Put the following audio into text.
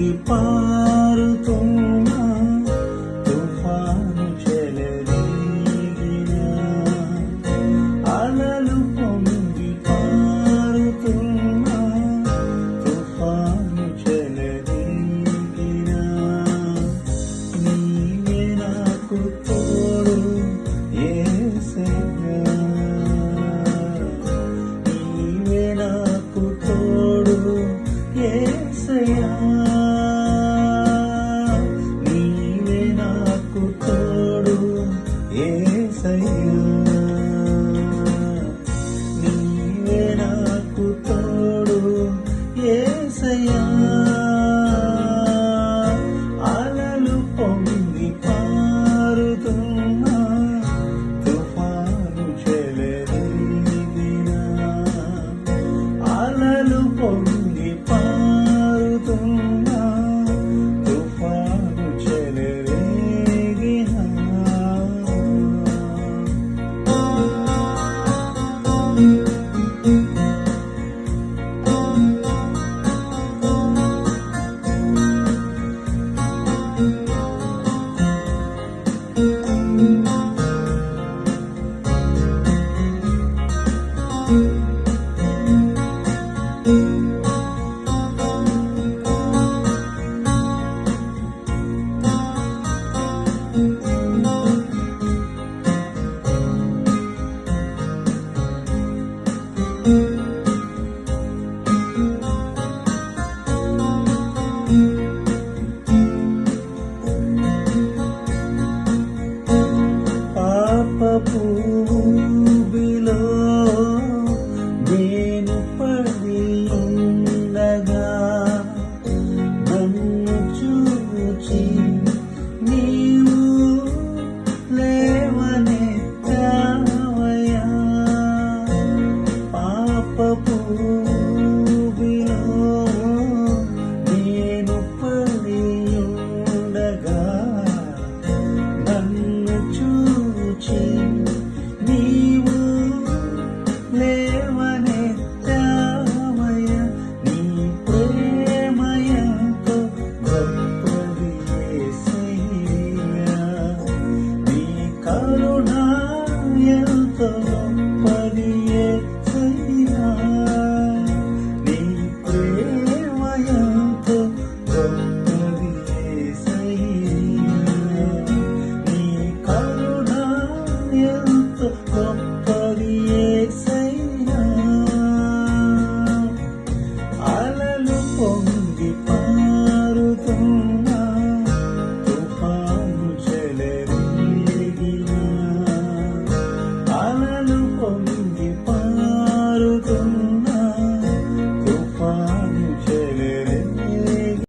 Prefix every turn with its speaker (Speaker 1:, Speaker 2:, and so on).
Speaker 1: మునిగి పారుతున్న తుఫాను చెలరీగిన అలలు పొంగి పారుతున్న తుఫాను చెలరీగిన. నీవే నాకు తోడు ఏసయ్యా. నీవే నాకు తోడు ఏసయ్యా. ఏసయ్యా నీవే నాకు తోడు ఏసయ్యా అలలు పొంగి పారుతున్నా తుఫాను చెలరేగినా. అలలు పొంగి thank you లేవనే చావయ నీ ప్రేమయంతో గొప్పది నీ కరుణ ఎంతో గొప్పది నీ ప్రేమయంతో